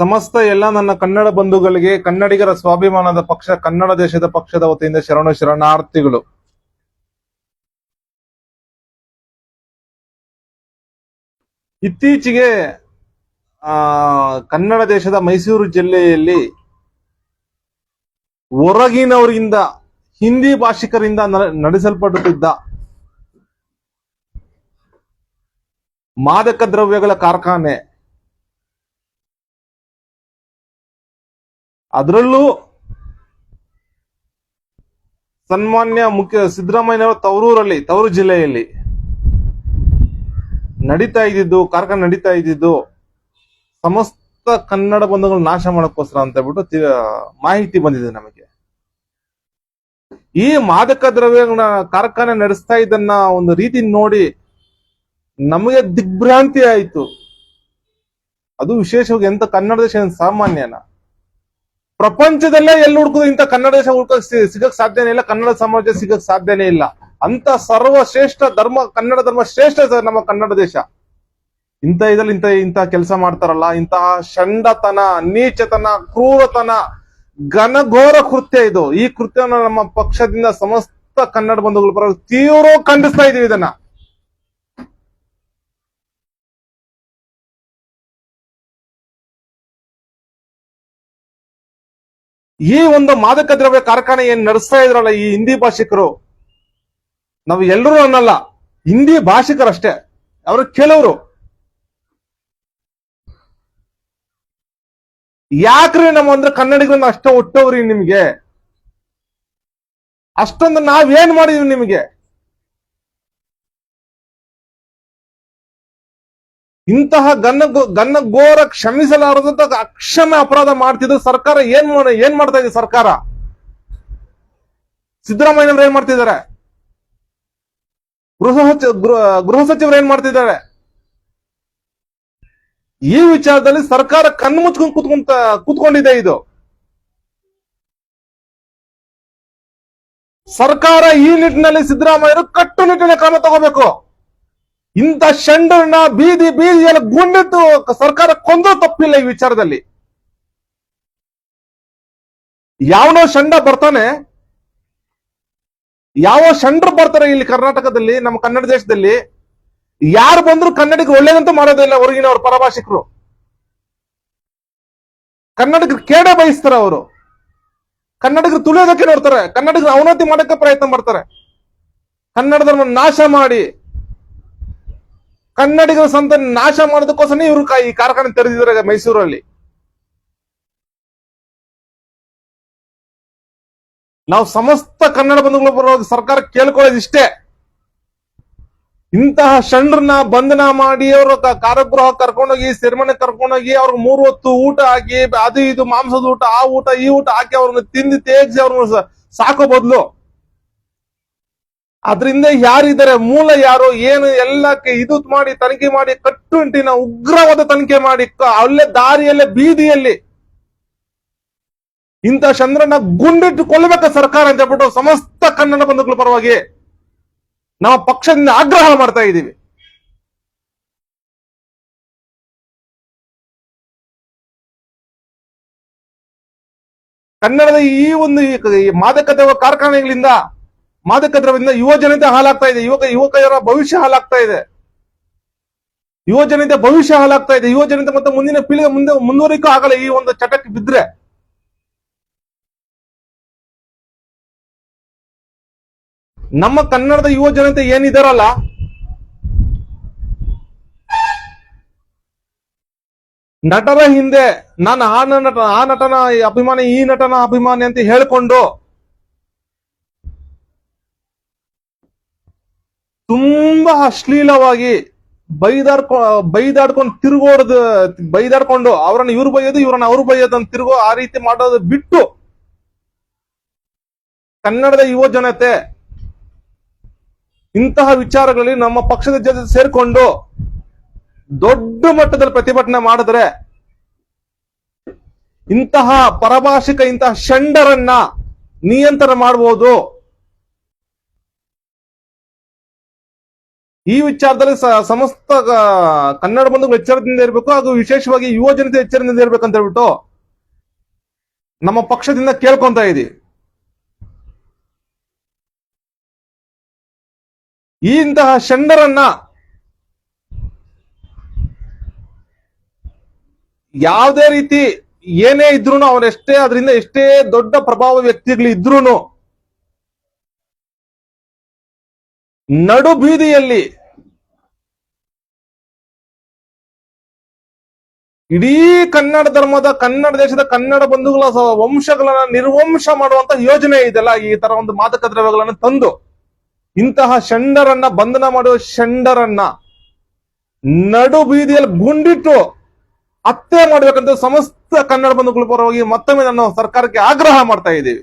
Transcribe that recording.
ಸಮಸ್ತ ಎಲ್ಲ ನನ್ನ ಕನ್ನಡ ಬಂಧುಗಳಿಗೆ, ಕನ್ನಡಿಗರ ಸ್ವಾಭಿಮಾನದ ಪಕ್ಷ, ಕನ್ನಡ ದೇಶದ ಪಕ್ಷದ ವತಿಯಿಂದ ಶರಣು ಶರಣಾರ್ಥಿಗಳು. ಇತ್ತೀಚೆಗೆ, ಆ, ಕನ್ನಡ ದೇಶದ ಮೈಸೂರು ಜಿಲ್ಲೆಯಲ್ಲಿ ಹೊರಗಿನವರಿಂದ, ಹಿಂದಿ ಭಾಷಿಕರಿಂದ ನಡೆಸಲ್ಪಡುತ್ತಿದ್ದ ಮಾದಕ ದ್ರವ್ಯಗಳ ಕಾರ್ಖಾನೆ ಅದರಲ್ಲೂ ಸನ್ಮಾನ್ಯ ಮುಖ್ಯ ಸಿದ್ದರಾಮಯ್ಯನವರ ತವರೂರಲ್ಲಿ, ತವರು ಜಿಲ್ಲೆಯಲ್ಲಿ ನಡೀತಾ ಇದ್ದಿದ್ದು, ಕಾರ್ಖಾನೆ ನಡೀತಾ ಇದ್ದಿದ್ದು, ಸಮಸ್ತ ಕನ್ನಡ ಬಂಧುಗಳು ನಾಶ ಮಾಡಕ್ಕೋಸ್ಕರ ಅಂತ ಹೇಳ್ಬಿಟ್ಟು ಮಾಹಿತಿ ಬಂದಿದೆ ನಮಗೆ. ಈ ಮಾದಕ ದ್ರವ್ಯಗಳ ಕಾರ್ಖಾನೆ ನಡೆಸ್ತಾ ಇದನ್ನ ಒಂದು ರೀತಿ ನೋಡಿ ನಮಗೆ ದಿಗ್ಭ್ರಾಂತಿ ಆಯಿತು. ಅದು ವಿಶೇಷವಾಗಿ ಎಂತ ಕನ್ನಡ ದೇಶ ಸಾಮಾನ್ಯನ? ಪ್ರಪಂಚದಲ್ಲೇ ಎಲ್ಲಿ ಹುಡುಕುದು ಇಂಥ ಕನ್ನಡ ದೇಶ ಹುಡುಕ ಸಿಗಕ್ ಸಾಧ್ಯನೇ ಇಲ್ಲ, ಕನ್ನಡ ಸಮಾಜ ಸಿಗಕ್ ಸಾಧ್ಯನೇ ಇಲ್ಲ. ಅಂತ ಸರ್ವಶ್ರೇಷ್ಠ ಧರ್ಮ, ಕನ್ನಡ ಧರ್ಮ ಶ್ರೇಷ್ಠ ಸರ್ ನಮ್ಮ ಕನ್ನಡ ದೇಶ. ಇಂಥ ಇದ್ರಲ್ಲಿ ಇಂಥ ಇಂಥ ಕೆಲಸ ಮಾಡ್ತಾರಲ್ಲ ಇಂತಹ ಷಂಡತನ, ನೀಚತನ, ಕ್ರೂರತನ, ಘನಘೋರ ಕೃತ್ಯ ಇದು. ಈ ಕೃತ್ಯವನ್ನು ನಮ್ಮ ಪಕ್ಷದಿಂದ ಸಮಸ್ತ ಕನ್ನಡ ಬಂಧುಗಳ ಪರವಾಗಿ ತೀವ್ರ ಖಂಡಿಸ್ತಾ ಇದೀವಿ ಇದನ್ನ. ಈ ಒಂದು ಮಾದಕ ದ್ರವ್ಯ ಕಾರ್ಖಾನೆ ಏನ್ ನಡೆಸ್ತಾ ಇದ್ರಲ್ಲ ಈ ಹಿಂದಿ ಭಾಷಿಕರು? ನಾವು ಎಲ್ಲರೂ ಅನ್ನಲ್ಲ, ಹಿಂದಿ ಭಾಷಿಕರಷ್ಟೇ ಅವರು ಕೆಲವರು ಯಾಕ್ರಿ ನಮ್ಮ ಅಂದ್ರೆ ಕನ್ನಡಿಗರನ್ನ ಅಷ್ಟ ಒಟ್ಟವ್ರಿ ನಿಮ್ಗೆ? ಅಷ್ಟೊಂದು ನಾವೇನ್ ಮಾಡಿದೀವಿ ನಿಮಗೆ? ಇಂತಹ ಗನ್ನ ಗನ್ನ ಘೋರ ಕ್ಷಮಿಸಲಾರದಂತ ಅಕ್ಷಮ ಅಪರಾಧ ಮಾಡ್ತಿದ್ರು ಸರ್ಕಾರ. ಏನ್ ಏನ್ ಮಾಡ್ತಾ ಇದೆ ಸರ್ಕಾರ? ಸಿದ್ದರಾಮಯ್ಯನವ್ರು ಏನ್ ಮಾಡ್ತಿದ್ದಾರೆ? ಗೃಹ ಸಚಿವ ಗೃಹ ಸಚಿವರು ಏನ್ ಮಾಡ್ತಿದ್ದಾರೆ? ಈ ವಿಚಾರದಲ್ಲಿ ಸರ್ಕಾರ ಕಣ್ಣು ಮುಚ್ಕೊಂಡು ಕೂತ್ಕೊಂತ ಕೂತ್ಕೊಂಡಿದೆ ಇದು. ಸರ್ಕಾರ ಈ ನಿಟ್ಟಿನಲ್ಲಿ ಸಿದ್ದರಾಮಯ್ಯರು ಕಟ್ಟುನಿಟ್ಟಿನ ಕ್ರಮ ತಗೋಬೇಕು. ಇಂಥ ಷಂಡನ್ನ ಬೀದಿ ಬೀದಿಯಲ್ಲಿ ಗುಂಡಿಟ್ಟು ಸರ್ಕಾರ ಕೊಂದು ತಪ್ಪಿಲ್ಲ ಈ ವಿಚಾರದಲ್ಲಿ. ಯಾವನೋ ಷಂಡ ಬರ್ತಾನೆ, ಯಾವ ಷಂಡ್ರು ಬರ್ತಾರೆ ಇಲ್ಲಿ ಕರ್ನಾಟಕದಲ್ಲಿ, ನಮ್ಮ ಕನ್ನಡ ದೇಶದಲ್ಲಿ, ಯಾರು ಬಂದ್ರು ಕನ್ನಡಿಗರು ಒಳ್ಳೇದಂತೂ ಮಾಡೋದಿಲ್ಲ ಹೊರಗಿನವ್ರ ಪರಭಾಷಿಕರು. ಕನ್ನಡಿಗರು ಕೇಡ ಬಯಸ್ತಾರೆ ಅವರು. ಕನ್ನಡಿಗರು ತುಳಿಯೋದಕ್ಕೆ ನೋಡ್ತಾರೆ, ಕನ್ನಡಿಗರು ಅವನತಿ ಮಾಡಕ್ಕೆ ಪ್ರಯತ್ನ ಮಾಡ್ತಾರೆ. ಕನ್ನಡದ ನಾಶ ಮಾಡಿ. ಕನ್ನಡಿಗರ ಸಂತ ನಾಶ ಮಾಡೋದಕ್ಕೋಸ್ಕರ ಇವರು ಈ ಕಾರ್ಖಾನೆ ತೆರೆದಿದ್ದಾರೆ ಮೈಸೂರಲ್ಲಿ. ನಾವು ಸಮಸ್ತ ಕನ್ನಡ ಬಂಧುಗಳು ಬರೋದು ಸರ್ಕಾರ ಕೇಳ್ಕೊಳ್ಳೋದು ಇಷ್ಟೇ. ಇಂತಹ ಷಂಡ್ರನ್ನ ಬಂಧನ ಮಾಡಿ ಅವರು ಕಾರಾಗೃಹ ಕರ್ಕೊಂಡೋಗಿ, ಸೆರೆಮನೆ ಕರ್ಕೊಂಡೋಗಿ, ಅವ್ರಿಗೆ ಮೂರು ಹೊತ್ತು ಊಟ ಹಾಕಿ, ಅದು ಇದು ಮಾಂಸದ ಊಟ, ಆ ಊಟ, ಈ ಊಟ ಹಾಕಿ ಅವ್ರನ್ನ ತಿಂದು ತೇಗ್ಸಿ ಅವ್ರನ್ನ ಸಾಕೋ ಬದ್ಲು. ಅದರಿಂದ ಯಾರಿದ್ದಾರೆ, ಮೂಲ ಯಾರು, ಏನು, ಎಲ್ಲಕ್ಕೆ ಇದು ಮಾಡಿ, ತನಿಖೆ ಮಾಡಿ ಕಟ್ಟುಂಟಿನ ಉಗ್ರವಾದ ತನಿಖೆ ಮಾಡಿ ಅಲ್ಲೇ ದಾರಿಯಲ್ಲೇ, ಬೀದಿಯಲ್ಲಿ. ಇಂಥ ಚಂದ್ರನ ಗುಂಡಿಟ್ಟು ಕೊಲ್ಲಬೇಕ ಸರ್ಕಾರ ಅಂತ ಹೇಳ್ಬಿಟ್ಟು ಸಮಸ್ತ ಕನ್ನಡ ಬಂಧುಗಳ ಪರವಾಗಿ ನಮ್ಮ ಪಕ್ಷದಿಂದ ಆಗ್ರಹ ಮಾಡ್ತಾ ಇದ್ದೀವಿ. ಕನ್ನಡದ ಈ ಒಂದು ಈ- ಈ ಮಾದಕ ದೇವ ಕಾರ್ಖಾನೆಗಳಿಂದ ಮಾದಕ ದ್ರವ್ಯದಿಂದ ಯುವ ಜನತೆ ಹಾಳಾಗ್ತಾ ಇದೆ. ಯುವಕ, ಯುವಕರ ಭವಿಷ್ಯ ಹಾಳಾಗ್ತಾ ಇದೆ. ಯುವ ಜನತೆ ಭವಿಷ್ಯ ಹಾಳಾಗ್ತಾ ಇದೆ. ಯುವ ಜನತೆ ಮತ್ತೆ ಮುಂದಿನ ಪೀಳಿಗೆ ಮುಂದೆ ಮುಂದುವರಿಕೂ ಆಗಲ್ಲ ಈ ಒಂದು ಚಟಕ್ಕೆ ಬಿದ್ರೆ. ನಮ್ಮ ಕನ್ನಡದ ಯುವ ಜನತೆ ಏನಿದಾರಲ್ಲ, ನಟರ ಹಿಂದೆ ನಾನು ಆ ನಟ, ಆ ನಟನ ಅಭಿಮಾನಿ, ಈ ನಟನ ಅಭಿಮಾನಿ ಅಂತ ಹೇಳ್ಕೊಂಡು ತುಂಬಾ ಅಶ್ಲೀಲವಾಗಿ ಬೈದಾಡ್ಕೊ, ಬೈದಾಡ್ಕೊಂಡು ತಿರುಗೋಡ್ದು, ಬೈದಾಡ್ಕೊಂಡು ಅವ್ರನ್ನ ಇವ್ರು ಬೈಯೋದು, ಇವ್ರನ್ನ ಅವ್ರು ಬೈಯೋದು ಅಂತ ತಿರುಗೋ ಆ ರೀತಿ ಮಾಡೋದು ಬಿಟ್ಟು ಕನ್ನಡದ ಯುವ ಜನತೆ ಇಂತಹ ವಿಚಾರಗಳಲ್ಲಿ ನಮ್ಮ ಪಕ್ಷದ ಜೊತೆ ಸೇರ್ಕೊಂಡು ದೊಡ್ಡ ಮಟ್ಟದಲ್ಲಿ ಪ್ರತಿಭಟನೆ ಮಾಡಿದ್ರೆ ಇಂತಹ ಪರಭಾಷಿಕ, ಇಂತಹ ಷಂಡರನ್ನ ನಿಯಂತ್ರಣ ಮಾಡಬಹುದು ಈ ವಿಚಾರದಲ್ಲಿ ಸಮಸ್ತ ಕನ್ನಡ ಬಂಧುಗಳು ಎಚ್ಚರದಿಂದ ಇರಬೇಕು ಹಾಗೂ ವಿಶೇಷವಾಗಿ ಯುವ ಜನತೆ ಎಚ್ಚರದಿಂದ ಇರಬೇಕಂತ ಹೇಳ್ಬಿಟ್ಟು ನಮ್ಮ ಪಕ್ಷದಿಂದ ಕೇಳ್ಕೊಂತ ಇದೆ ಈ ಇಂತಹ ಶಂಡರನ್ನ ಯಾವುದೇ ರೀತಿ ಏನೇ ಇದ್ರು ಅವರೆಷ್ಟೇ ಅದರಿಂದ ಎಷ್ಟೇ ದೊಡ್ಡ ಪ್ರಭಾವ ವ್ಯಕ್ತಿಗಳು ಇದ್ರೂ ನಡು ಬೀದಿಯಲ್ಲಿ ಇಡೀ ಕನ್ನಡ ಧರ್ಮದ, ಕನ್ನಡ ದೇಶದ, ಕನ್ನಡ ಬಂಧುಗಳ ವಂಶಗಳನ್ನ ನಿರ್ವಂಶ ಮಾಡುವಂತ ಯೋಜನೆ ಇದೆಲ್ಲ ಈ ತರ ಒಂದು ಮಾದಕ ದ್ರವ್ಯಗಳನ್ನು ತಂದು ಇಂತಹ ಷಂಡರನ್ನ ಬಂಧನ ಮಾಡುವ ಷಂಡರನ್ನ ನಡು ಬೀದಿಯಲ್ಲಿ ಗುಂಡಿಟ್ಟು ಹತ್ಯೆ ಮಾಡಬೇಕಂತ ಸಮಸ್ತ ಕನ್ನಡ ಬಂಧುಗಳ ಪರವಾಗಿ ಮತ್ತೊಮ್ಮೆ ನಾನು ಸರ್ಕಾರಕ್ಕೆ ಆಗ್ರಹ ಮಾಡ್ತಾ ಇದ್ದೀವಿ.